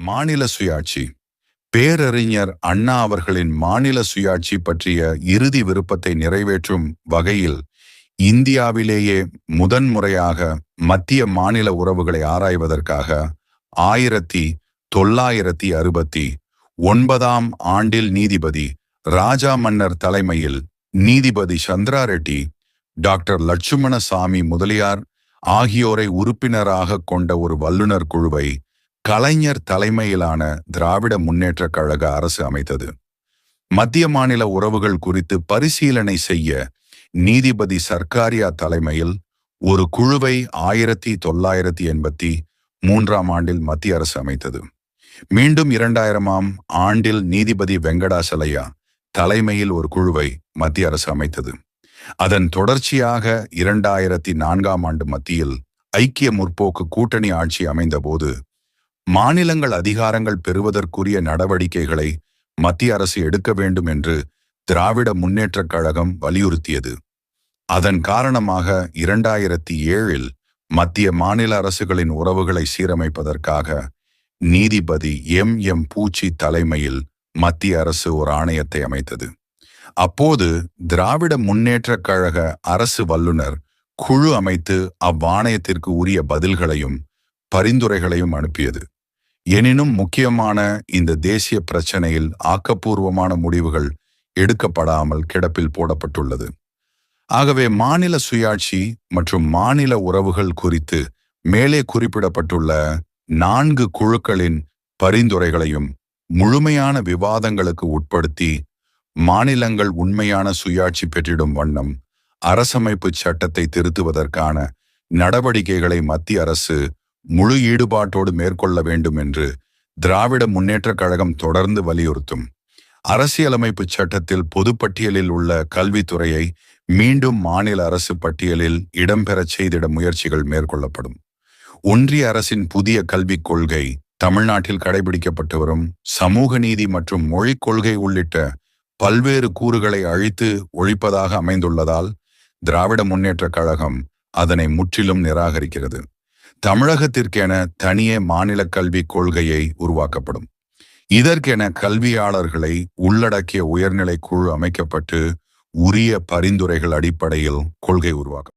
மாநில சுயாட்சி. பேரறிஞர் அண்ணா அவர்களின் மாநில சுயாட்சி பற்றிய இறுதி விருப்பத்தை நிறைவேற்றும் வகையில் இந்தியாவிலேயே முதன்முறையாக மத்திய மாநில உறவுகளை ஆராய்வதற்காக ஆயிரத்தி தொள்ளாயிரத்தி அறுபத்தி ஒன்பதாம் ஆண்டில் நீதிபதி ராஜா மன்னர் தலைமையில் நீதிபதி சந்திரா ரெட்டி டாக்டர் லட்சுமணசாமி முதலியார் ஆகியோரை உறுப்பினராக கொண்ட ஒரு வல்லுநர் குழுவை கலைஞர் தலைமையிலான திராவிட முன்னேற்றக் கழக அரசு அமைத்தது. மத்திய மாநில உறவுகள் குறித்து பரிசீலனை செய்ய நீதிபதி சர்க்காரியா தலைமையில் ஒரு குழுவை ஆயிரத்தி தொள்ளாயிரத்தி எண்பத்தி மூன்றாம் ஆண்டில் மத்திய அரசு அமைத்தது. மீண்டும் இரண்டாயிரமாம் ஆண்டில் நீதிபதி வெங்கடாசலையா தலைமையில் ஒரு குழுவை மத்திய அரசு அமைத்தது. அதன் தொடர்ச்சியாக இரண்டாயிரத்தி நான்காம் ஆண்டு மத்தியில் ஐக்கிய முற்போக்கு கூட்டணி ஆட்சி அமைந்தபோது மாநிலங்கள் அதிகாரங்கள் பெறுவதற்குரிய நடவடிக்கைகளை மத்திய அரசு எடுக்க வேண்டும் என்று திராவிட முன்னேற்றக் கழகம் வலியுறுத்தியது. அதன் காரணமாக இரண்டாயிரத்தி ஏழில் மத்திய மாநில அரசுகளின் உறவுகளை சீரமைப்பதற்காக நீதிபதி எம். எம். பூச்சி தலைமையில் மத்திய அரசு ஒரு ஆணையத்தை அமைத்தது. அப்போது திராவிட முன்னேற்றக் கழக அரசு வல்லுனர் குழு அமைத்து அவ்வாணையத்திற்கு உரிய பதில்களையும் பரிந்துரைகளையும் அனுப்பியது. எனினும் முக்கியமான இந்த தேசிய பிரச்சனையில் ஆக்கப்பூர்வமான முடிவுகள் எடுக்கப்படாமல் கிடப்பில் போடப்பட்டுள்ளது. ஆகவே மாநில சுயாட்சி மற்றும் மாநில உறவுகள் குறித்து மேலே குறிப்பிடப்பட்டுள்ள நான்கு குழுக்களின் பரிந்துரைகளையும் முழுமையான விவாதங்களுக்கு உட்படுத்தி மாநிலங்கள் உண்மையான சுயாட்சி பெற்றிடும் வண்ணம் அரசமைப்பு சட்டத்தை திருத்துவதற்கான நடவடிக்கைகளை மத்திய அரசு முழு ஈடுபாட்டோடு மேற்கொள்ள வேண்டும் என்று திராவிட முன்னேற்றக் கழகம் தொடர்ந்து வலியுறுத்தும். அரசியலமைப்பு சட்டத்தில் பொதுப்பட்டியலில் உள்ள கல்வித்துறையை மீண்டும் மாநில அரசு பட்டியலில் இடம்பெறச் செய்திட முயற்சிகள் மேற்கொள்ளப்படும். ஒன்றிய அரசின் புதிய கல்விக் கொள்கை தமிழ்நாட்டில் கடைபிடிக்கப்பட்டு வரும். சமூக நீதி மற்றும் மொழிக் கொள்கை உள்ளிட்ட பல்வேறு கூறுகளை அழித்து ஒழிப்பதாக அமைந்துள்ளதால் திராவிட முன்னேற்றக் கழகம் அதனை முற்றிலும் நிராகரிக்கிறது. தமிழகத்திற்கென தனியே மாநில கல்விக் கொள்கையை உருவாக்கப்படும். இதற்கென கல்வியாளர்களை உள்ளடக்கிய உயர்நிலை குழு அமைக்கப்பட்டு உரிய பரிந்துரைகள் அடிப்படையில் கொள்கை உருவாக்கும்